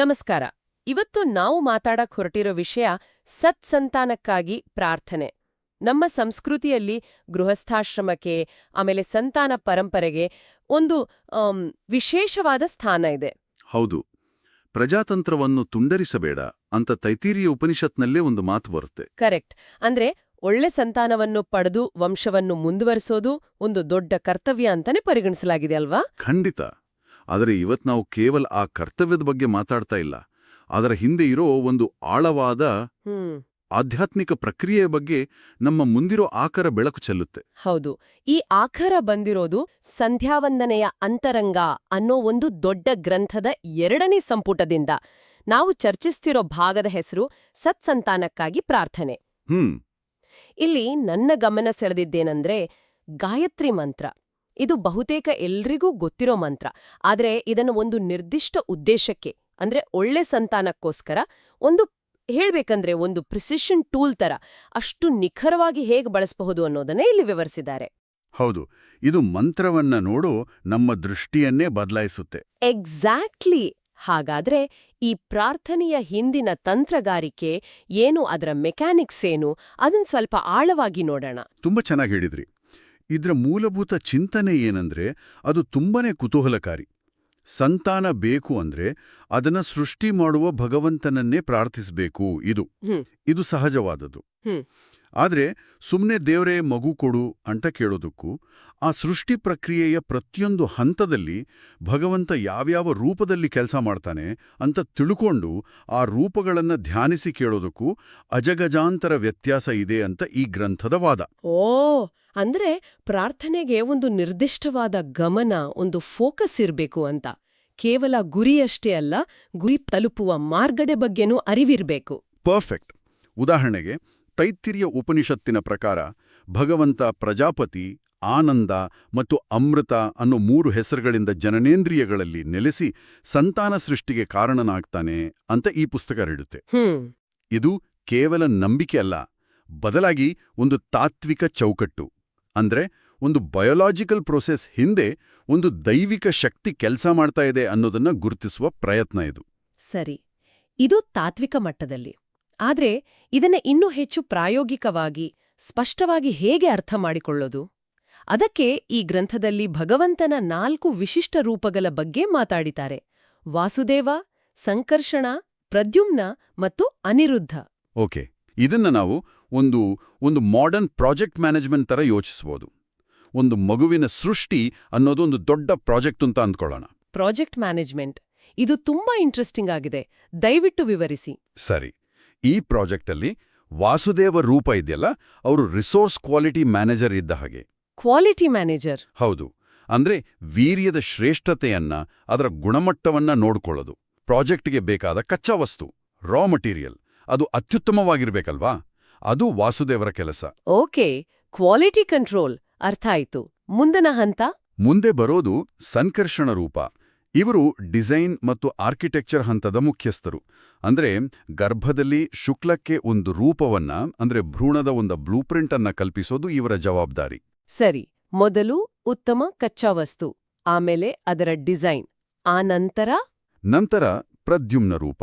ನಮಸ್ಕಾರ. ಇವತ್ತು ನಾವು ಮಾತಾಡಕ್ ಹೊರಟಿರೋ ವಿಷಯ ಸತ್ಸಂತಾನಕ್ಕಾಗಿ ಪ್ರಾರ್ಥನೆ. ನಮ್ಮ ಸಂಸ್ಕೃತಿಯಲ್ಲಿ ಗೃಹಸ್ಥಾಶ್ರಮಕ್ಕೆ ಆಮೇಲೆ ಸಂತಾನ ಪರಂಪರೆಗೆ ಒಂದು ವಿಶೇಷವಾದ ಸ್ಥಾನ ಇದೆ. ಹೌದು. ಪ್ರಜಾತಂತ್ರವನ್ನು ತುಂಡರಿಸಬೇಡ ಅಂತ ತೈತೀರಿಯ ಉಪನಿಷತ್ನಲ್ಲೇ ಒಂದು ಮಾತು ಬರುತ್ತೆ. ಕರೆಕ್ಟ್. ಅಂದ್ರೆ ಒಳ್ಳೆ ಸಂತಾನವನ್ನು ಪಡೆದು ವಂಶವನ್ನು ಮುಂದುವರಿಸೋದು ಒಂದು ದೊಡ್ಡ ಕರ್ತವ್ಯ ಅಂತಾನೆ ಪರಿಗಣಿಸಲಾಗಿದೆ ಅಲ್ವಾ? ಖಂಡಿತ. ಆದರೆ ಇವತ್ತು ನಾವು ಕೇವಲ ಆ ಕರ್ತವ್ಯದ ಬಗ್ಗೆ ಮಾತಾಡ್ತಾ ಇಲ್ಲ. ಅದರ ಹಿಂದೆ ಇರೋ ಒಂದು ಆಳವಾದ ಹ್ಮ್. ಆಧ್ಯಾತ್ಮಿಕ ಪ್ರಕ್ರಿಯೆಯ ಬಗ್ಗೆ ನಮ್ಮ ಮುಂದಿರೋ ಆಕರ ಬೆಳಕು ಚೆಲ್ಲುತ್ತೆ. ಹೌದು. ಈ ಆಖರ ಬಂದಿರೋದು ಸಂಧ್ಯಾವಂದನೆಯ ಅಂತರಂಗ ಅನ್ನೋ ಒಂದು ದೊಡ್ಡ ಗ್ರಂಥದ ಎರಡನೇ ಸಂಪುಟದಿಂದ. ನಾವು ಚರ್ಚಿಸ್ತಿರೋ ಭಾಗದ ಹೆಸರು ಸತ್ಸಂತಾನಕ್ಕಾಗಿ ಪ್ರಾರ್ಥನೆ. ಹ್ಮ್. ಇಲ್ಲಿ ನನ್ನ ಗಮನ ಸೆಳೆದಿದ್ದೇನೆಂದ್ರೆ ಗಾಯತ್ರಿ ಮಂತ್ರ. ಇದು ಬಹುತೇಕ ಎಲ್ರಿಗೂ ಗೊತ್ತಿರೋ ಮಂತ್ರ. ಆದರೆ ಇದನ್ನು ಒಂದು ನಿರ್ದಿಷ್ಟ ಉದ್ದೇಶಕ್ಕೆ ಅಂದ್ರೆ ಒಳ್ಳೆ ಸಂತಾನಕ್ಕೋಸ್ಕರ ಒಂದು ಹೇಳ್ಬೇಕಂದ್ರೆ ಒಂದು ಪ್ರಿಸಿಷನ್ ಟೂಲ್ ತರ ಅಷ್ಟು ನಿಖರವಾಗಿ ಹೇಗೆ ಬಳಸಬಹುದು ಅನ್ನೋದನ್ನೇ ಇಲ್ಲಿ ವಿವರಿಸಿದ್ದಾರೆ. ಹೌದು ಇದು ಮಂತ್ರವನ್ನ ನೋಡು ನಮ್ಮ ದೃಷ್ಟಿಯನ್ನೇ ಬದಲಾಯಿಸುತ್ತೆ. ಎಕ್ಸಾಕ್ಟ್ಲಿ ಹಾಗಾದ್ರೆ ಈ ಪ್ರಾರ್ಥನೆಯ ಹಿಂದಿನ ತಂತ್ರಗಾರಿಕೆ ಏನು ಅದರ ಮೆಕ್ಯಾನಿಕ್ಸ್ ಏನು ಅದನ್ನ ಸ್ವಲ್ಪ ಆಳವಾಗಿ ನೋಡೋಣ. ತುಂಬಾ ಚೆನ್ನಾಗಿ ಹೇಳಿದ್ರಿ. ಇದ್ರ ಮೂಲಭೂತ ಚಿಂತನೆ ಏನಂದ್ರೆ ಅದು ತುಂಬಾನೇ ಕುತೂಹಲಕಾರಿ. ಸಂತಾನ ಬೇಕು ಅಂದ್ರೆ ಅದನ್ನ ಸೃಷ್ಟಿ ಮಾಡುವ ಭಗವಂತನನ್ನೇ ಪ್ರಾರ್ಥಿಸಬೇಕು ಇದು. ಇದು ಸಹಜವಾದದ್ದು. ಆದರೆ ಸುಮ್ಮನೆ ದೇವರೇ ಮಗು ಕೊಡು ಅಂತ ಕೇಳೋದಕ್ಕೂ ಆ ಸೃಷ್ಟಿ ಪ್ರಕ್ರಿಯೆಯ ಪ್ರತಿಯೊಂದು ಹಂತದಲ್ಲಿ ಭಗವಂತ ಯಾವ್ಯಾವ ರೂಪದಲ್ಲಿ ಕೆಲಸ ಮಾಡ್ತಾನೆ ಅಂತ ತಿಳ್ಕೊಂಡು ಆ ರೂಪಗಳನ್ನ ಧ್ಯಾನಿಸಿ ಕೇಳೋದಕ್ಕೂ ಅಜಗಜಾಂತರ ವ್ಯತ್ಯಾಸ ಇದೆ ಅಂತ ಈ ಗ್ರಂಥದ ವಾದ. ಓ ಅಂದ್ರೆ ಪ್ರಾರ್ಥನೆಗೆ ಒಂದು ನಿರ್ದಿಷ್ಟವಾದ ಗಮನ ಒಂದು ಫೋಕಸ್ ಇರಬೇಕು ಅಂತ. ಕೇವಲ ಗುರಿಯಷ್ಟೇ ಅಲ್ಲ ಗುರಿ ತಲುಪುವ ಮಾರ್ಗಡೆ ಬಗ್ಗೆನೂ ಅರಿವಿರಬೇಕು. ಪರ್ಫೆಕ್ಟ್. ಉದಾಹರಣೆಗೆ ತೈತ್ತಿರಿಯ ಉಪನಿಷತ್ತಿನ ಪ್ರಕಾರ ಭಗವಂತ ಪ್ರಜಾಪತಿ ಆನಂದ ಮತ್ತು ಅಮೃತ ಅನ್ನೋ ಮೂರು ಹೆಸರುಗಳಿಂದ ಜನನೇಂದ್ರಿಯಗಳಲ್ಲಿ ನೆಲೆಸಿ ಸಂತಾನ ಸೃಷ್ಟಿಗೆ ಕಾರಣನಾಗ್ತಾನೆ ಅಂತ ಈ ಪುಸ್ತಕ ಹೇಳುತ್ತೆ ಇದು ಕೇವಲ ನಂಬಿಕೆ ಅಲ್ಲ ಬದಲಾಗಿ ಒಂದು ತಾತ್ವಿಕ ಚೌಕಟ್ಟು. ಅಂದ್ರೆ ಒಂದು ಬಯೋಲಾಜಿಕಲ್ ಪ್ರೋಸೆಸ್ ಹಿಂದೆ ಒಂದು ದೈವಿಕ ಶಕ್ತಿ ಕೆಲಸ ಮಾಡ್ತಾ ಇದೆ ಅನ್ನೋದನ್ನ ಗುರುತಿಸುವ ಪ್ರಯತ್ನ ಇದು. ಸರಿ. ಇದು ತಾತ್ವಿಕ ಮಟ್ಟದಲ್ಲಿ. ಆದ್ರೆ ಇದನ್ನ ಇನ್ನೂ ಹೆಚ್ಚು ಪ್ರಾಯೋಗಿಕವಾಗಿ ಸ್ಪಷ್ಟವಾಗಿ ಹೇಗೆ ಅರ್ಥ ಮಾಡಿಕೊಳ್ಳೋದು? ಅದಕ್ಕೆ ಈ ಗ್ರಂಥದಲ್ಲಿ ಭಗವಂತನ ನಾಲ್ಕು ವಿಶಿಷ್ಟ ರೂಪಗಳ ಬಗ್ಗೆ ಮಾತಾಡಿದ್ದಾರೆ. ವಾಸುದೇವ ಸಂಕರ್ಷಣ ಪ್ರದ್ಯುಮ್ನ ಮತ್ತು ಅನಿರುದ್ಧ. ಓಕೆ. ಇದನ್ನ ನಾವು ಒಂದು ಒಂದು ಮಾಡರ್ನ್ ಪ್ರಾಜೆಕ್ಟ್ ಮ್ಯಾನೇಜ್ಮೆಂಟ್ ತರ ಯೋಚಿಸ್ಬೋದು. ಒಂದು ಮಗುವಿನ ಸೃಷ್ಟಿ ಅನ್ನೋದು ಒಂದು ದೊಡ್ಡ ಪ್ರಾಜೆಕ್ಟ್ ಅಂತ ಅಂದ್ಕೊಳ್ಳೋಣ. ಪ್ರಾಜೆಕ್ಟ್ ಮ್ಯಾನೇಜ್ಮೆಂಟ್ ಇದು ತುಂಬಾ ಇಂಟ್ರೆಸ್ಟಿಂಗ್ ಆಗಿದೆ. ದಯವಿಟ್ಟು ವಿವರಿಸಿ. ಸರಿ. ಈ ಪ್ರಾಜೆಕ್ಟಲ್ಲಿ ವಾಸುದೇವ ರೂಪ ಇದೆಯಲ್ಲ ಅವರು ರಿಸೋರ್ಸ್ ಕ್ವಾಲಿಟಿ ಮ್ಯಾನೇಜರ್ ಇದ್ದ ಹಾಗೆ. ಕ್ವಾಲಿಟಿ ಮ್ಯಾನೇಜರ್ ಹೌದು. ಅಂದ್ರೆ ವೀರ್ಯದ ಶ್ರೇಷ್ಠತೆಯನ್ನ ಅದರ ಗುಣಮಟ್ಟವನ್ನ ನೋಡ್ಕೊಳ್ಳೋದು. ಪ್ರಾಜೆಕ್ಟ್ಗೆ ಬೇಕಾದ ಕಚ್ಚಾ ವಸ್ತು ರಾ ಮಟೀರಿಯಲ್ ಅದು ಅತ್ಯುತ್ತಮವಾಗಿರ್ಬೇಕಲ್ವಾ? ಅದು ವಾಸುದೇವರ ಕೆಲಸ. ಓಕೆ ಕ್ವಾಲಿಟಿ ಕಂಟ್ರೋಲ್ ಅರ್ಥ ಆಯ್ತು. ಮುಂದಿನ ಹಂತ? ಮುಂದೆ ಬರೋದು ಸಂಕರ್ಷಣ ರೂಪ. ಇವರು ಡಿಸೈನ್ ಮತ್ತು ಆರ್ಕಿಟೆಕ್ಚರ್ ಹಂತದ ಮುಖ್ಯಸ್ಥರು. ಅಂದ್ರೆ ಗರ್ಭದಲ್ಲಿ ಶುಕ್ಲಕ್ಕೆ ಒಂದು ರೂಪವನ್ನ ಅಂದ್ರೆ ಭ್ರೂಣದ ಒಂದು ಬ್ಲೂಪ್ರಿಂಟ್ ಅನ್ನ ಕಲ್ಪಿಸೋದು ಇವರ ಜವಾಬ್ದಾರಿ. ಸರಿ ಮೊದಲು ಉತ್ತಮ ಕಚ್ಚಾ ವಸ್ತು ಆಮೇಲೆ ಅದರ ಡಿಸೈನ್. ಆ ನಂತರ? ನಂತರ ಪ್ರದ್ಯುಮ್ನ ರೂಪ.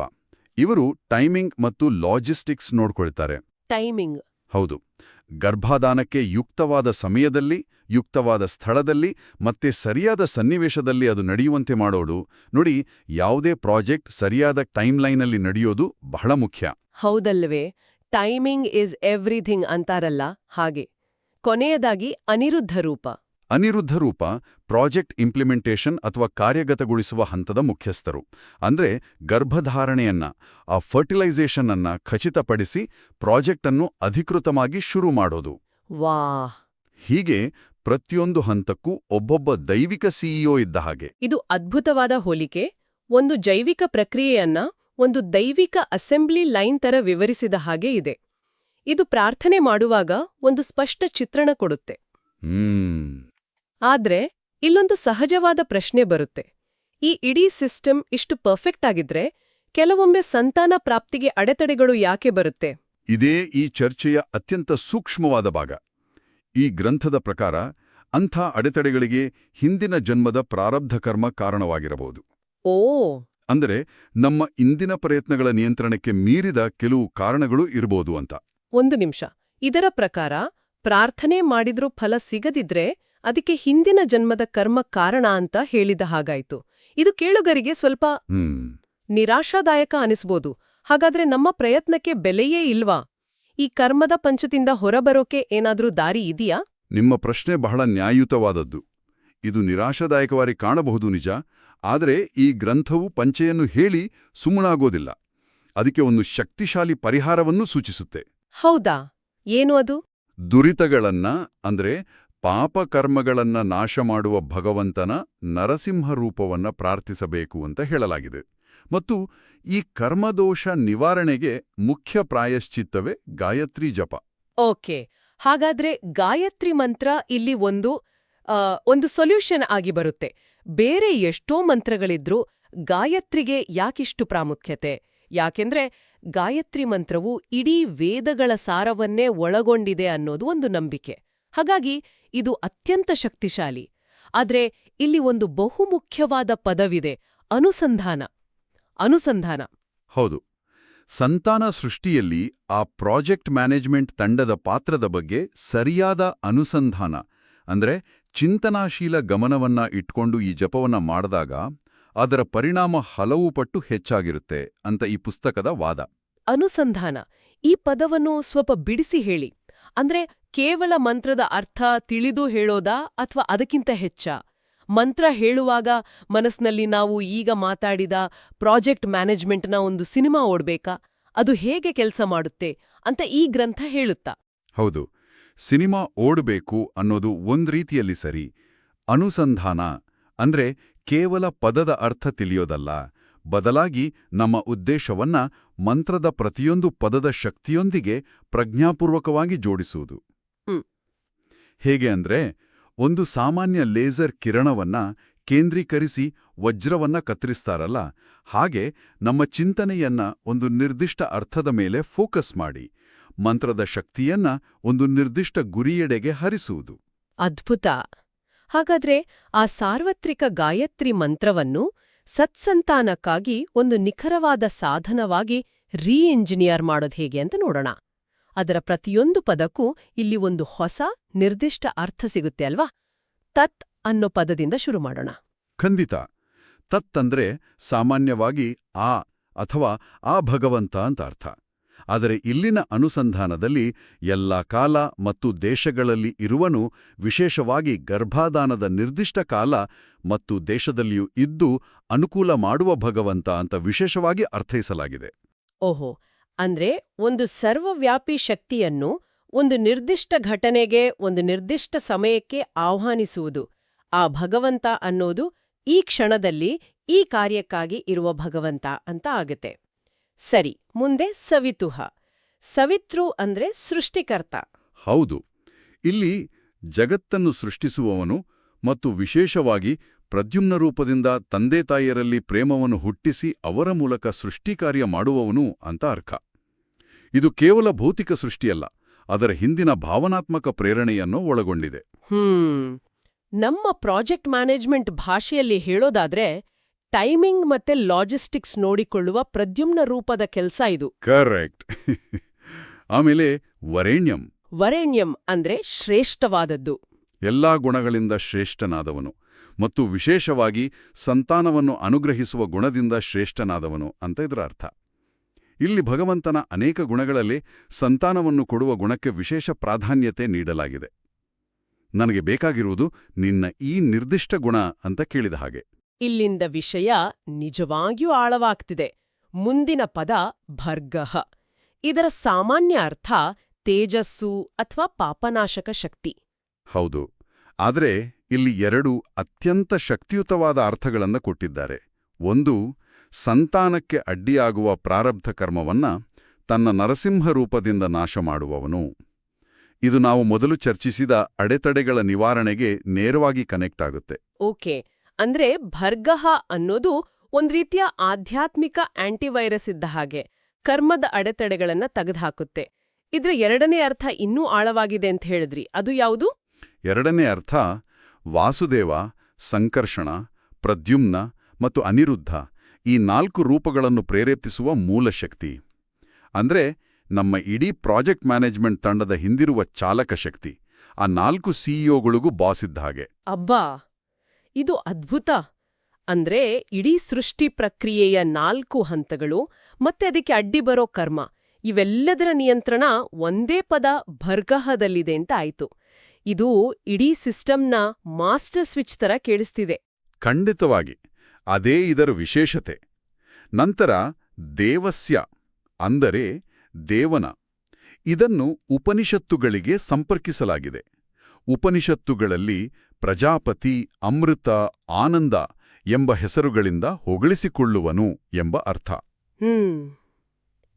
ಇವರು ಟೈಮಿಂಗ್ ಮತ್ತು ಲಾಜಿಸ್ಟಿಕ್ಸ್ ನೋಡ್ಕೊಳ್ತಾರೆ. ಟೈಮಿಂಗ್. ಹೌದು. ಗರ್ಭಾಧಾನಕ್ಕೆ ಯುಕ್ತವಾದ ಸಮಯದಲ್ಲಿ ಯುಕ್ತವಾದ ಸ್ಥಳದಲ್ಲಿ ಮತ್ತೆ ಸರಿಯಾದ ಸನ್ನಿವೇಶದಲ್ಲಿ ಅದು ನಡೆಯುವಂತೆ ಮಾಡೋದು. ನೋಡಿ ಯಾವುದೇ ಪ್ರಾಜೆಕ್ಟ್ ಸರಿಯಾದ ಟೈಮ್ಲೈನಲ್ಲಿ ನಡೆಯೋದು ಬಹಳ ಮುಖ್ಯ. ಹೌದಲ್ವೇ ಟೈಮಿಂಗ್ ಇಸ್ ಎವ್ರಿಥಿಂಗ್ ಅಂತಾರಲ್ಲ ಹಾಗೆ. ಕೊನೆಯದಾಗಿ ಅನಿರುದ್ಧ ರೂಪ. ಅನಿರುದ್ಧ ರೂಪ ಪ್ರಾಜೆಕ್ಟ್ ಇಂಪ್ಲಿಮೆಂಟೇಷನ್ ಅಥವಾ ಕಾರ್ಯಗತಗೊಳಿಸುವ ಹಂತದ ಮುಖ್ಯಸ್ಥರು. ಅಂದ್ರೆ ಗರ್ಭಧಾರಣೆಯನ್ನ ಆ ಫರ್ಟಿಲೈಸೇಷನ್ ಅನ್ನ ಖಚಿತಪಡಿಸಿ ಪ್ರಾಜೆಕ್ಟ್ ಅನ್ನು ಅಧಿಕೃತವಾಗಿ ಶುರು ಮಾಡೋದು. ವಾ ಹೀಗೆ ಪ್ರತಿಯೊಂದು ಹಂತಕ್ಕೂ ಒಬ್ಬೊಬ್ಬ ದೈವಿಕ ಸಿಇಒ ಇದ್ದ ಹಾಗೆ. ಇದು ಅದ್ಭುತವಾದ ಹೋಲಿಕೆ. ಒಂದು ಜೈವಿಕ ಪ್ರಕ್ರಿಯೆಯನ್ನ ಒಂದು ದೈವಿಕ ಅಸೆಂಬ್ಲಿ ಲೈನ್ ತರ ವಿವರಿಸಿದ ಹಾಗೆ ಇದೆ. ಇದು ಪ್ರಾರ್ಥನೆ ಮಾಡುವಾಗ ಒಂದು ಸ್ಪಷ್ಟ ಚಿತ್ರಣ ಕೊಡುತ್ತೆ. ಹ್ಮ್. ಆದ್ರೆ ಇಲ್ಲೊಂದು ಸಹಜವಾದ ಪ್ರಶ್ನೆ ಬರುತ್ತೆ. ಈ ಇಡೀ ಸಿಸ್ಟಮ್ ಇಷ್ಟು ಪರ್ಫೆಕ್ಟ್ ಆಗಿದ್ರೆ ಕೆಲವೊಮ್ಮೆ ಸಂತಾನ ಪ್ರಾಪ್ತಿಗೆ ಅಡೆತಡೆಗಳು ಯಾಕೆ ಬರುತ್ತೆ? ಇದೇ ಈ ಚರ್ಚೆಯ ಅತ್ಯಂತ ಸೂಕ್ಷ್ಮವಾದ ಭಾಗ. ಈ ಗ್ರಂಥದ ಪ್ರಕಾರ ಅಂಥ ಅಡೆತಡೆಗಳಿಗೆ ಹಿಂದಿನ ಜನ್ಮದ ಪ್ರಾರಬ್ಧ ಕರ್ಮ ಕಾರಣವಾಗಿರಬಹುದು. ಓ! ಅಂದರೆ ನಮ್ಮ ಇಂದಿನ ಪ್ರಯತ್ನಗಳ ನಿಯಂತ್ರಣಕ್ಕೆ ಮೀರಿದ ಕೆಲವು ಕಾರಣಗಳು ಇರಬಹುದು ಅಂತ. ಒಂದು ನಿಮಿಷ. ಇದರ ಪ್ರಕಾರ ಪ್ರಾರ್ಥನೆ ಮಾಡಿದ್ರೂ ಫಲ ಸಿಗದಿದ್ರೆ ಅದಕ್ಕೆ ಹಿಂದಿನ ಜನ್ಮದ ಕರ್ಮ ಕಾರಣ ಅಂತ ಹೇಳಿದ ಹಾಗಾಯ್ತು. ಇದು ಕೇಳುಗರಿಗೆ ಸ್ವಲ್ಪ ನಿರಾಶಾದಾಯಕ ಅನಿಸ್ಬೋದು. ಹಾಗಾದ್ರೆ ನಮ್ಮ ಪ್ರಯತ್ನಕ್ಕೆ ಬೆಲೆಯೇ ಇಲ್ವಾ? ಈ ಕರ್ಮದ ಪಂಚದಿಂದ ಹೊರಬರೋಕೆ ಏನಾದ್ರೂ ದಾರಿ ಇದೆಯಾ? ನಿಮ್ಮ ಪ್ರಶ್ನೆ ಬಹಳ ನ್ಯಾಯಯುತವಾದದ್ದು. ಇದು ನಿರಾಶಾದಾಯಕವಾಗಿ ಕಾಣಬಹುದು ನಿಜ ಆದರೆ ಈ ಗ್ರಂಥವು ಪಂಚೆಯನ್ನು ಹೇಳಿ ಸುಮ್ಮನಾಗೋದಿಲ್ಲ. ಅದಕ್ಕೆ ಒಂದು ಶಕ್ತಿಶಾಲಿ ಪರಿಹಾರವನ್ನು ಸೂಚಿಸುತ್ತೆ. ಹೌದಾ? ಏನು ಅದು? ದುರಿತಗಳನ್ನ ಅಂದ್ರೆ ಪಾಪಕರ್ಮಗಳನ್ನ ನಾಶ ಮಾಡುವ ಭಗವಂತನ ನರಸಿಂಹ ರೂಪವನ್ನ ಪ್ರಾರ್ಥಿಸಬೇಕು ಅಂತ ಹೇಳಲಾಗಿದೆ. ಮತ್ತು ಈ ಕರ್ಮದೋಷ ನಿವಾರಣೆಗೆ ಮುಖ್ಯ ಪ್ರಾಯಶ್ಚಿತ್ತವೇ ಗಾಯತ್ರಿ ಜಪ. ಓಕೆ. ಹಾಗಾದ್ರೆ ಗಾಯತ್ರಿ ಮಂತ್ರ ಇಲ್ಲಿ ಒಂದು ಒಂದು ಸೊಲ್ಯೂಷನ್ ಆಗಿ ಬರುತ್ತೆ. ಬೇರೆ ಎಷ್ಟೋ ಮಂತ್ರಗಳಿದ್ರೂ ಗಾಯತ್ರಿಗೆ ಯಾಕಿಷ್ಟು ಪ್ರಾಮುಖ್ಯತೆ? ಯಾಕೆಂದ್ರೆ ಗಾಯತ್ರಿ ಮಂತ್ರವು ಇಡೀ ವೇದಗಳ ಸಾರವನ್ನೇ ಒಳಗೊಂಡಿದೆ ಅನ್ನೋದು ಒಂದು ನಂಬಿಕೆ. ಹಾಗಾಗಿ ಇದು ಅತ್ಯಂತ ಶಕ್ತಿಶಾಲಿ. ಆದರೆ ಇಲ್ಲಿ ಒಂದು ಬಹುಮುಖ್ಯವಾದ ಪದವಿದೆ ಅನುಸಂಧಾನ. ಅನುಸಂಧಾನ. ಹೌದು. ಸಂತಾನ ಸೃಷ್ಟಿಯಲ್ಲಿ ಆ ಪ್ರಾಜೆಕ್ಟ್ ಮ್ಯಾನೇಜ್ಮೆಂಟ್ ತಂಡದ ಪಾತ್ರದ ಬಗ್ಗೆ ಸರಿಯಾದ ಅನುಸಂಧಾನ ಅಂದ್ರೆ ಚಿಂತನಾಶೀಲ ಗಮನವನ್ನ ಇಟ್ಕೊಂಡು ಈ ಜಪವನ್ನ ಮಾಡಿದಾಗ ಅದರ ಪರಿಣಾಮ ಹಲವು ಪಟ್ಟು ಹೆಚ್ಚಾಗಿರುತ್ತೆ ಅಂತ ಈ ಪುಸ್ತಕದ ವಾದ. ಅನುಸಂಧಾನ. ಈ ಪದವನ್ನು ಸ್ವಲ್ಪ ಬಿಡಿಸಿ ಹೇಳಿ. ಅಂದ್ರೆ ಕೇವಲ ಮಂತ್ರದ ಅರ್ಥ ತಿಳಿದು ಹೇಳೋದಾ ಅಥವಾ ಅದಕ್ಕಿಂತ ಹೆಚ್ಚ? ಮಂತ್ರ ಹೇಳುವಾಗ ಮನಸ್ನಲ್ಲಿ ನಾವು ಈಗ ಮಾತಾಡಿದ ಪ್ರಾಜೆಕ್ಟ್ ಮ್ಯಾನೇಜ್ಮೆಂಟ್ನ ಒಂದು ಸಿನಿಮಾ ಓಡ್ಬೇಕಾ? ಅದು ಹೇಗೆ ಕೆಲಸ ಮಾಡುತ್ತೆ ಅಂತ ಈ ಗ್ರಂಥ ಹೇಳುತ್ತಾ? ಹೌದು. ಸಿನಿಮಾ ಓಡಬೇಕು ಅನ್ನೋದು ಒಂದ್ ರೀತಿಯಲ್ಲಿ ಸರಿ. ಅನುಸಂಧಾನ ಅಂದ್ರೆ ಕೇವಲ ಪದದ ಅರ್ಥ ತಿಳಿಯೋದಲ್ಲ. ಬದಲಾಗಿ ನಮ್ಮ ಉದ್ದೇಶವನ್ನ ಮಂತ್ರದ ಪ್ರತಿಯೊಂದು ಪದದ ಶಕ್ತಿಯೊಂದಿಗೆ ಪ್ರಜ್ಞಾಪೂರ್ವಕವಾಗಿ ಜೋಡಿಸುವುದು. ಹೇಗೆ ಅಂದ್ರೆ, ಒಂದು ಸಾಮಾನ್ಯ ಲೇಸರ್ ಕಿರಣವನ್ನ ಕೇಂದ್ರೀಕರಿಸಿ ವಜ್ರವನ್ನ ಕತ್ತರಿಸ್ತಾರಲ್ಲ, ಹಾಗೆ ನಮ್ಮ ಚಿಂತನೆಯನ್ನ ಒಂದು ನಿರ್ದಿಷ್ಟ ಅರ್ಥದ ಮೇಲೆ ಫೋಕಸ್ ಮಾಡಿ, ಮಂತ್ರದ ಶಕ್ತಿಯನ್ನ ಒಂದು ನಿರ್ದಿಷ್ಟ ಗುರಿಯೆಡೆಗೆ ಹರಿಸುವುದು. ಅದ್ಭುತ! ಹಾಗಾದ್ರೆ ಆ ಸಾರ್ವತ್ರಿಕ ಗಾಯತ್ರಿ ಮಂತ್ರವನ್ನು ಸತ್ಸಂತಾನಕ್ಕಾಗಿ ಒಂದು ನಿಖರವಾದ ಸಾಧನವಾಗಿ ರೀಇಂಜಿನಿಯರ್ ಮಾಡೋದು ಹೇಗೆ ಅಂತ ನೋಡೋಣ. ಅದರ ಪ್ರತಿಯೊಂದು ಪದಕ್ಕೂ ಇಲ್ಲಿ ಒಂದು ಹೊಸ ನಿರ್ದಿಷ್ಟ ಅರ್ಥ ಸಿಗುತ್ತೆ ಅಲ್ವಾ? ತತ್ ಅನ್ನೋ ಪದದಿಂದ ಶುರು ಮಾಡೋಣ. ಖಂಡಿತ. ತತ್ ಅಂದ್ರೆ ಸಾಮಾನ್ಯವಾಗಿ ಆ ಅಥವಾ ಆ ಭಗವಂತ ಅಂತ ಅರ್ಥ. ಆದರೆ ಇಲ್ಲಿನ ಅನುಸಂಧಾನದಲ್ಲಿ ಎಲ್ಲ ಕಾಲ ಮತ್ತು ದೇಶಗಳಲ್ಲಿ ಇರುವನು ವಿಶೇಷವಾಗಿ ಗರ್ಭಾದಾನದ ನಿರ್ದಿಷ್ಟ ಕಾಲ ಮತ್ತು ದೇಶದಲ್ಲಿಯೂ ಇದ್ದು ಅನುಕೂಲ ಮಾಡುವ ಭಗವಂತ ಅಂತ ವಿಶೇಷವಾಗಿ ಅರ್ಥೈಸಲಾಗಿದೆ. ಓಹೋ ಅಂದ್ರೆ ಒಂದು ಸರ್ವವ್ಯಾಪಿ ಶಕ್ತಿಯನ್ನು ಒಂದು ನಿರ್ದಿಷ್ಟ ಘಟನೆಗೆ, ಒಂದು ನಿರ್ದಿಷ್ಟ ಸಮಯಕ್ಕೆ ಆಹ್ವಾನಿಸುವುದು. ಆ ಭಗವಂತ ಅನ್ನೋದು ಈ ಕ್ಷಣದಲ್ಲಿ ಈ ಕಾರ್ಯಕ್ಕಾಗಿ ಇರುವ ಭಗವಂತ ಅಂತ ಆಗತ್ತೆ. ಸರಿ, ಮುಂದೆ ಸವಿತುಹ. ಸವಿತೃ ಅಂದ್ರೆ ಸೃಷ್ಟಿಕರ್ತ. ಹೌದು. ಇಲ್ಲಿ ಜಗತ್ತನ್ನು ಸೃಷ್ಟಿಸುವವನು ಮತ್ತು ವಿಶೇಷವಾಗಿ ಪ್ರದ್ಯುಮ್ನ ರೂಪದಿಂದ ತಂದೆ ತಾಯಿಯರಲ್ಲಿ ಪ್ರೇಮವನ್ನು ಹುಟ್ಟಿಸಿ ಅವರ ಮೂಲಕ ಸೃಷ್ಟಿಕಾರ್ಯ ಮಾಡುವವನು ಅಂತ ಅರ್ಥ. ಇದು ಕೇವಲ ಭೌತಿಕ ಸೃಷ್ಟಿಯಲ್ಲ ಅದರ ಹಿಂದಿನ ಭಾವನಾತ್ಮಕ ಪ್ರೇರಣೆಯನ್ನು ಒಳಗೊಂಡಿದೆ. ಹ್ಮ್. ನಮ್ಮ ಪ್ರಾಜೆಕ್ಟ್ ಮ್ಯಾನೇಜ್ಮೆಂಟ್ ಭಾಷೆಯಲ್ಲಿ ಹೇಳೋದಾದ್ರೆ ಟೈಮಿಂಗ್ ಮತ್ತೆ ಲಾಜಿಸ್ಟಿಕ್ಸ್ ನೋಡಿಕೊಳ್ಳುವ ಪ್ರದ್ಯುಮ್ನ ರೂಪದ ಕೆಲಸ ಇದು. ಕರೆಕ್ಟ್. ಆಮೇಲೆ ವರೇಣ್ಯಂ. ವರೇಣ್ಯಂ ಅಂದ್ರೆ ಶ್ರೇಷ್ಠವಾದದ್ದು. ಎಲ್ಲಾ ಗುಣಗಳಿಂದ ಶ್ರೇಷ್ಠನಾದವನು. ಮತ್ತು ವಿಶೇಷವಾಗಿ ಸಂತಾನವನ್ನು ಅನುಗ್ರಹಿಸುವ ಗುಣದಿಂದ ಶ್ರೇಷ್ಠನಾದವನು ಅಂತ ಇದರ ಅರ್ಥ. ಇಲ್ಲಿ ಭಗವಂತನ ಅನೇಕ ಗುಣಗಳಲ್ಲಿ ಸಂತಾನವನ್ನು ಕೊಡುವ ಗುಣಕ್ಕೆ ವಿಶೇಷ ಪ್ರಾಧಾನ್ಯತೆ ನೀಡಲಾಗಿದೆ. ನನಗೆ ಬೇಕಾಗಿರುವುದು ನಿನ್ನ ಈ ನಿರ್ದಿಷ್ಟ ಗುಣ ಅಂತ ಕೇಳಿದ ಹಾಗೆ. ಇಲ್ಲಿಂದ ವಿಷಯ ನಿಜವಾಗಿಯೂ ಆಳವಾಗ್ತಿದೆ. ಮುಂದಿನ ಪದ ಭರ್ಗಹ ಇದರ ಸಾಮಾನ್ಯ ಅರ್ಥ ತೇಜಸ್ಸು ಅಥವಾ ಪಾಪನಾಶಕ ಶಕ್ತಿ. ಹೌದು. ಆದರೆ ಇಲ್ಲಿ ಎರಡು ಅತ್ಯಂತ ಶಕ್ತಿಯುತವಾದ ಅರ್ಥಗಳನ್ನು ಕೊಟ್ಟಿದ್ದಾರೆ. ಒಂದು ಸಂತಾನಕ್ಕೆ ಅಡ್ಡಿಯಾಗುವ ಪ್ರಾರಬ್ಧ ಕರ್ಮವನ್ನ ತನ್ನ ನರಸಿಂಹ ರೂಪದಿಂದ ನಾಶ ಮಾಡುವವನು. ಇದು ನಾವು ಮೊದಲು ಚರ್ಚಿಸಿದ ಅಡೆತಡೆಗಳ ನಿವಾರಣೆಗೆ ನೇರವಾಗಿ ಕನೆಕ್ಟ್ ಆಗುತ್ತೆ. ಓಕೆ. ಅಂದ್ರೆ ಭರ್ಗಹ ಅನ್ನೋದು ಒಂದ್ ರೀತಿಯ ಆಧ್ಯಾತ್ಮಿಕ ಆಂಟಿವೈರಸ್ ಇದ್ದ ಹಾಗೆ ಕರ್ಮದ ಅಡೆತಡೆಗಳನ್ನ ತೆಗೆದುಹಾಕುತ್ತೆ. ಇದ್ರ ಎರಡನೇ ಅರ್ಥ ಇನ್ನೂ ಆಳವಾಗಿದೆ ಅಂತ ಹೇಳಿದ್ರಿ. ಅದು ಯಾವುದು? ಎರಡನೇ ಅರ್ಥ ವಾಸುದೇವ, ಸಂಕರ್ಷಣ, ಪ್ರದ್ಯುಮ್ನ ಮತ್ತು ಅನಿರುದ್ಧ ಈ ನಾಲ್ಕು ರೂಪಗಳನ್ನು ಪ್ರೇರೇಪಿಸುವ ಮೂಲ ಶಕ್ತಿ. ಅಂದ್ರೆ ನಮ್ಮ ಇಡೀ ಪ್ರಾಜೆಕ್ಟ್ ಮ್ಯಾನೇಜ್ಮೆಂಟ್ ತಂಡದ ಹಿಂದಿರುವ ಚಾಲಕ ಶಕ್ತಿ. ಆ ನಾಲ್ಕು ಸಿಇಒಗಳಿಗೂ ಬಾಸ್ ಹಾಗೆ. ಅಬ್ಬಾ! ಇದು ಅದ್ಭುತ! ಅಂದ್ರೆ ಇಡೀ ಸೃಷ್ಟಿ ಪ್ರಕ್ರಿಯೆಯ ನಾಲ್ಕು ಹಂತಗಳು ಮತ್ತೆ ಅದಕ್ಕೆ ಅಡ್ಡಿ ಬರೋ ಕರ್ಮ. ಇವೆಲ್ಲದರ ನಿಯಂತ್ರಣ ಒಂದೇ ಪದ ಭರ್ಗಹದಲ್ಲಿದೆ ಅಂತ ಆಯ್ತು. ಇದು ಇಡೀ ಸಿಸ್ಟಮ್ನ ಮಾಸ್ಟರ್ ಸ್ವಿಚ್ ತರ ಕೇಳಿಸ್ತಿದೆ. ಖಂಡಿತವಾಗಿ. ಅದೇ ಇದರ ವಿಶೇಷತೆ. ನಂತರ ದೇವಸ್ಯ ಅಂದರೆ ದೇವನ. ಇದನ್ನು ಉಪನಿಷತ್ತುಗಳಿಗೆ ಸಂಪರ್ಕಿಸಲಾಗಿದೆ. ಉಪನಿಷತ್ತುಗಳಲ್ಲಿ ಪ್ರಜಾಪತಿ ಅಮೃತ ಆನಂದ ಎಂಬ ಹೆಸರುಗಳಿಂದ ಹೊಗಳಿಸಿಕೊಳ್ಳುವನು ಎಂಬ ಅರ್ಥ. ಹ್ಮ್.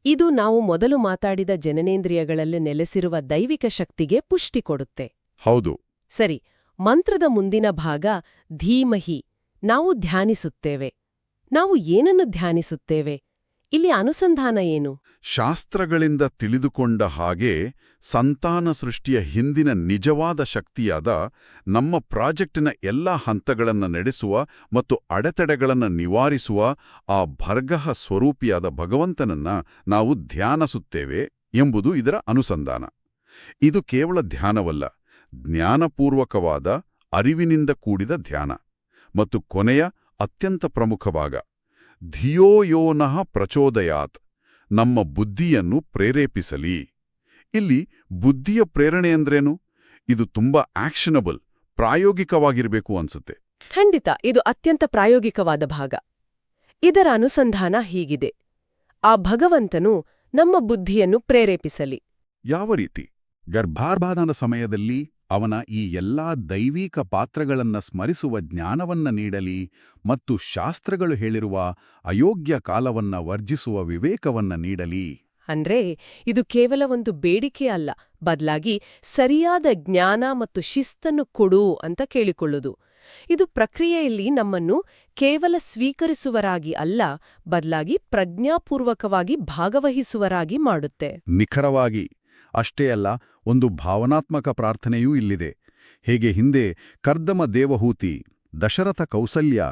ಇದು ನಾವು ಮೊದಲು ಮಾತಾಡಿದ ಜನನೇಂದ್ರಿಯಗಳಲ್ಲಿ ನೆಲೆಸಿರುವ ದೈವಿಕ ಶಕ್ತಿಗೆ ಪುಷ್ಟಿ ಕೊಡುತ್ತೆ. ಹೌದು. ಸರಿ ಮಂತ್ರದ ಮುಂದಿನ ಭಾಗ ಧೀಮಹಿ. ನಾವು ಧ್ಯಾನಿಸುತ್ತೇವೆ. ನಾವು ಏನನ್ನು ಧ್ಯಾನಿಸುತ್ತೇವೆ? ಇಲ್ಲಿ ಅನುಸಂಧಾನ ಏನು? ಶಾಸ್ತ್ರಗಳಿಂದ ತಿಳಿದುಕೊಂಡ ಹಾಗೆ ಸಂತಾನ ಸೃಷ್ಟಿಯ ಹಿಂದಿನ ನಿಜವಾದ ಶಕ್ತಿಯಾದ ನಮ್ಮ ಪ್ರಾಜೆಕ್ಟಿನ ಎಲ್ಲಾ ಹಂತಗಳನ್ನು ನಡೆಸುವ ಮತ್ತು ಅಡೆತಡೆಗಳನ್ನು ನಿವಾರಿಸುವ ಆ ಭರ್ಗಹ ಸ್ವರೂಪಿಯಾದ ಭಗವಂತನನ್ನ ನಾವು ಧ್ಯಾನಿಸುತ್ತೇವೆ ಎಂಬುದು ಇದರ ಅನುಸಂಧಾನ. ಇದು ಕೇವಲ ಧ್ಯಾನವಲ್ಲ. ಜ್ಞಾನಪೂರ್ವಕವಾದ ಅರಿವಿನಿಂದ ಕೂಡಿದ ಧ್ಯಾನ ಮತ್ತು ಕೊನೆಯ ಅತ್ಯಂತ ಪ್ರಮುಖ ಭಾಗ ಧಿಯೋಯೋನಃ ಪ್ರಚೋದಯಾತ್ ನಮ್ಮ ಬುದ್ಧಿಯನ್ನು ಪ್ರೇರೇಪಿಸಲಿ. ಇಲ್ಲಿ ಬುದ್ಧಿಯ ಪ್ರೇರಣೆ ಅಂದ್ರೇನು? ಇದು ತುಂಬಾ ಆಕ್ಷನಬಲ್ ಪ್ರಾಯೋಗಿಕವಾಗಿರಬೇಕು ಅನ್ಸುತ್ತೆ. ಖಂಡಿತ ಇದು ಅತ್ಯಂತ ಪ್ರಾಯೋಗಿಕವಾದ ಭಾಗ. ಇದರ ಅನುಸಂಧಾನ ಹೀಗಿದೆ. ಆ ಭಗವಂತನು ನಮ್ಮ ಬುದ್ಧಿಯನ್ನು ಪ್ರೇರೇಪಿಸಲಿ. ಯಾವ ರೀತಿ? ಗರ್ಭಾರ್ಭಾದನ ಸಮಯದಲ್ಲಿ ಅವನ ಈ ಎಲ್ಲಾ ದೈವಿಕ ಪಾತ್ರಗಳನ್ನ ಸ್ಮರಿಸುವ ಜ್ಞಾನವನ್ನ ನೀಡಲಿ ಮತ್ತು ಶಾಸ್ತ್ರಗಳು ಹೇಳಿರುವ ಅಯೋಗ್ಯ ಕಾಲವನ್ನ ವರ್ಜಿಸುವ ವಿವೇಕವನ್ನ ನೀಡಲಿ. ಅಂದ್ರೆ ಇದು ಕೇವಲ ಒಂದು ಬೇಡಿಕೆ ಅಲ್ಲ ಬದಲಾಗಿ ಸರಿಯಾದ ಜ್ಞಾನ ಮತ್ತು ಶಿಸ್ತನ್ನು ಕೊಡು ಅಂತ ಕೇಳಿಕೊಳ್ಳುವುದು ಇದು ಪ್ರಕ್ರಿಯೆಯಲ್ಲಿ ನಮ್ಮನ್ನು ಕೇವಲ ಸ್ವೀಕರಿಸುವರಾಗಿ ಅಲ್ಲ ಬದಲಾಗಿ ಪ್ರಜ್ಞಾಪೂರ್ವಕವಾಗಿ ಭಾಗವಹಿಸುವರಾಗಿ ಮಾಡುತ್ತೆ. ನಿಖರವಾಗಿ ಅಷ್ಟೇ ಅಲ್ಲ ಒಂದು ಭಾವನಾತ್ಮಕ ಪ್ರಾರ್ಥನೆಯೂ ಇಲ್ಲಿದೆ. ಹೇಗೆ ಹಿಂದೆ ಕರ್ದಮ ದೇವಹೂತಿ ದಶರಥ ಕೌಸಲ್ಯ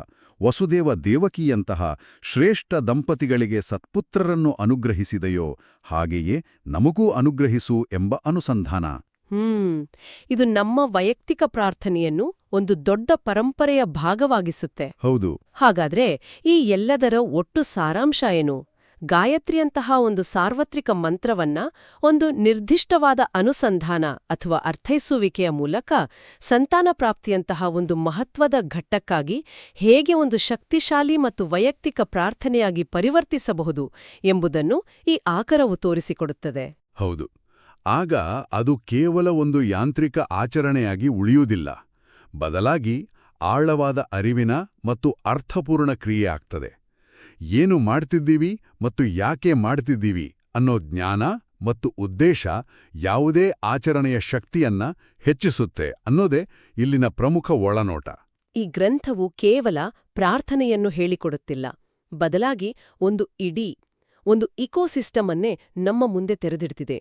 ವಸುದೇವ ದೇವಕಿಯಂತಹ ಶ್ರೇಷ್ಠ ದಂಪತಿಗಳಿಗೆ ಸತ್ಪುತ್ರರನ್ನು ಅನುಗ್ರಹಿಸಿದೆಯೋ ಹಾಗೆಯೇ ನಮಗೂ ಅನುಗ್ರಹಿಸು ಎಂಬ ಅನುಸಂಧಾನ. ಹ್ಮ್ ಇದು ನಮ್ಮ ವೈಯಕ್ತಿಕ ಪ್ರಾರ್ಥನೆಯನ್ನು ಒಂದು ದೊಡ್ಡ ಪರಂಪರೆಯ ಭಾಗವಾಗಿಸುತ್ತೆ. ಹೌದು. ಹಾಗಾದ್ರೆ ಈ ಎಲ್ಲದರ ಒಟ್ಟು ಸಾರಾಂಶ ಏನು? ಗಾಯತ್ರಿಯಂತಹ ಒಂದು ಸಾರ್ವತ್ರಿಕ ಮಂತ್ರವನ್ನ ಒಂದು ನಿರ್ದಿಷ್ಟವಾದ ಅನುಸಂಧಾನ ಅಥವಾ ಅರ್ಥೈಸುವಿಕೆಯ ಮೂಲಕ ಸಂತಾನ ಪ್ರಾಪ್ತಿಯಂತಹ ಒಂದು ಮಹತ್ವದ ಘಟ್ಟಕ್ಕಾಗಿ ಹೇಗೆ ಒಂದು ಶಕ್ತಿಶಾಲಿ ಮತ್ತು ವೈಯಕ್ತಿಕ ಪ್ರಾರ್ಥನೆಯಾಗಿ ಪರಿವರ್ತಿಸಬಹುದು ಎಂಬುದನ್ನು ಈ ಆಕರವು ತೋರಿಸಿಕೊಡುತ್ತದೆ. ಹೌದು. ಆಗ ಅದು ಕೇವಲ ಒಂದು ಯಾಂತ್ರಿಕ ಆಚರಣೆಯಾಗಿ ಉಳಿಯುವುದಿಲ್ಲ. ಬದಲಾಗಿ ಆಳವಾದ ಅರಿವಿನ ಮತ್ತು ಅರ್ಥಪೂರ್ಣ ಕ್ರಿಯೆ ಆಗ್ತದೆ. ಏನು ಮಾಡ್ತಿದ್ದೀವಿ ಮತ್ತು ಯಾಕೆ ಮಾಡ್ತಿದ್ದೀವಿ ಅನ್ನೋ ಜ್ಞಾನ ಮತ್ತು ಉದ್ದೇಶ ಯಾವುದೇ ಆಚರಣೆಯ ಶಕ್ತಿಯನ್ನ ಹೆಚ್ಚಿಸುತ್ತೆ ಅನ್ನೋದೇ ಇಲ್ಲಿನ ಪ್ರಮುಖ ಒಳನೋಟ. ಈ ಗ್ರಂಥವು ಕೇವಲ ಪ್ರಾರ್ಥನೆಯನ್ನು ಹೇಳಿಕೊಡುತ್ತಿಲ್ಲ. ಬದಲಾಗಿ ಒಂದು ಇಡೀ, ಒಂದು ಇಕೋಸಿಸ್ಟಮ್ ಅನ್ನೇ ನಮ್ಮ ಮುಂದೆ ತೆರೆದಿಡ್ತಿದೆ.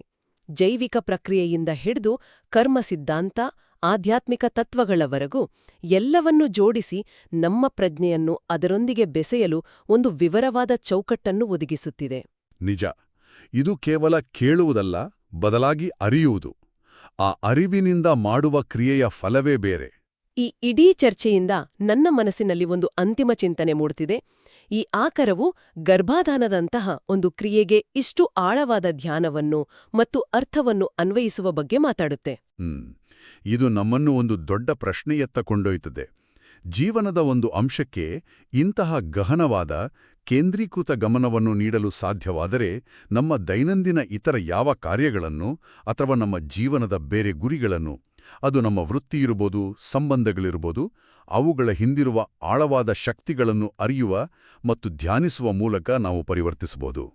ಜೈವಿಕ ಪ್ರಕ್ರಿಯೆಯಿಂದ ಹಿಡಿದು ಕರ್ಮ ಸಿದ್ಧಾಂತ ಆಧ್ಯಾತ್ಮಿಕ ತತ್ವಗಳವರೆಗೂ ಎಲ್ಲವನ್ನೂ ಜೋಡಿಸಿ ನಮ್ಮ ಪ್ರಜ್ಞೆಯನ್ನು ಅದರೊಂದಿಗೆ ಬೆಸೆಯಲು ಒಂದು ವಿವರವಾದ ಚೌಕಟ್ಟನ್ನು ಒದಗಿಸುತ್ತಿದೆ. ನಿಜ. ಇದು ಕೇವಲ ಕೇಳುವುದಲ್ಲ ಬದಲಾಗಿ ಅರಿಯುವುದು. ಆ ಅರಿವಿನಿಂದ ಮಾಡುವ ಕ್ರಿಯೆಯ ಫಲವೇ ಬೇರೆ. ಈ ಇಡೀ ಚರ್ಚೆಯಿಂದ ನನ್ನ ಮನಸ್ಸಿನಲ್ಲಿ ಒಂದು ಅಂತಿಮ ಚಿಂತನೆ ಮೂಡ್ತಿದೆ. ಈ ಆಕರವು ಗರ್ಭಾಧಾನದಂತಹ ಒಂದು ಕ್ರಿಯೆಗೆ ಇಷ್ಟು ಆಳವಾದ ಧ್ಯಾನವನ್ನು ಮತ್ತು ಅರ್ಥವನ್ನು ಅನ್ವಯಿಸುವ ಬಗ್ಗೆ ಮಾತಾಡುತ್ತೆ. ಇದು ನಮ್ಮನ್ನು ಒಂದು ದೊಡ್ಡ ಪ್ರಶ್ನೆಯತ್ತ ಕೊಂಡೊಯ್ತದೆ. ಜೀವನದ ಒಂದು ಅಂಶಕ್ಕೆ ಇಂತಹ ಗಹನವಾದ, ಕೇಂದ್ರೀಕೃತ ಗಮನವನ್ನು ನೀಡಲು ಸಾಧ್ಯವಾದರೆ ನಮ್ಮ ದೈನಂದಿನ ಇತರ ಯಾವ ಕಾರ್ಯಗಳನ್ನು ಅಥವಾ ನಮ್ಮ ಜೀವನದ ಬೇರೆ ಗುರಿಗಳನ್ನು, ಅದು ನಮ್ಮ ವೃತ್ತಿಯಿರ್ಬೋದು ಸಂಬಂಧಗಳಿರ್ಬೋದು, ಅವುಗಳ ಹಿಂದಿರುವ ಆಳವಾದ ಶಕ್ತಿಗಳನ್ನು ಅರಿಯುವ ಮತ್ತು ಧ್ಯಾನಿಸುವ ಮೂಲಕ ನಾವು ಪರಿವರ್ತಿಸಬಹುದು.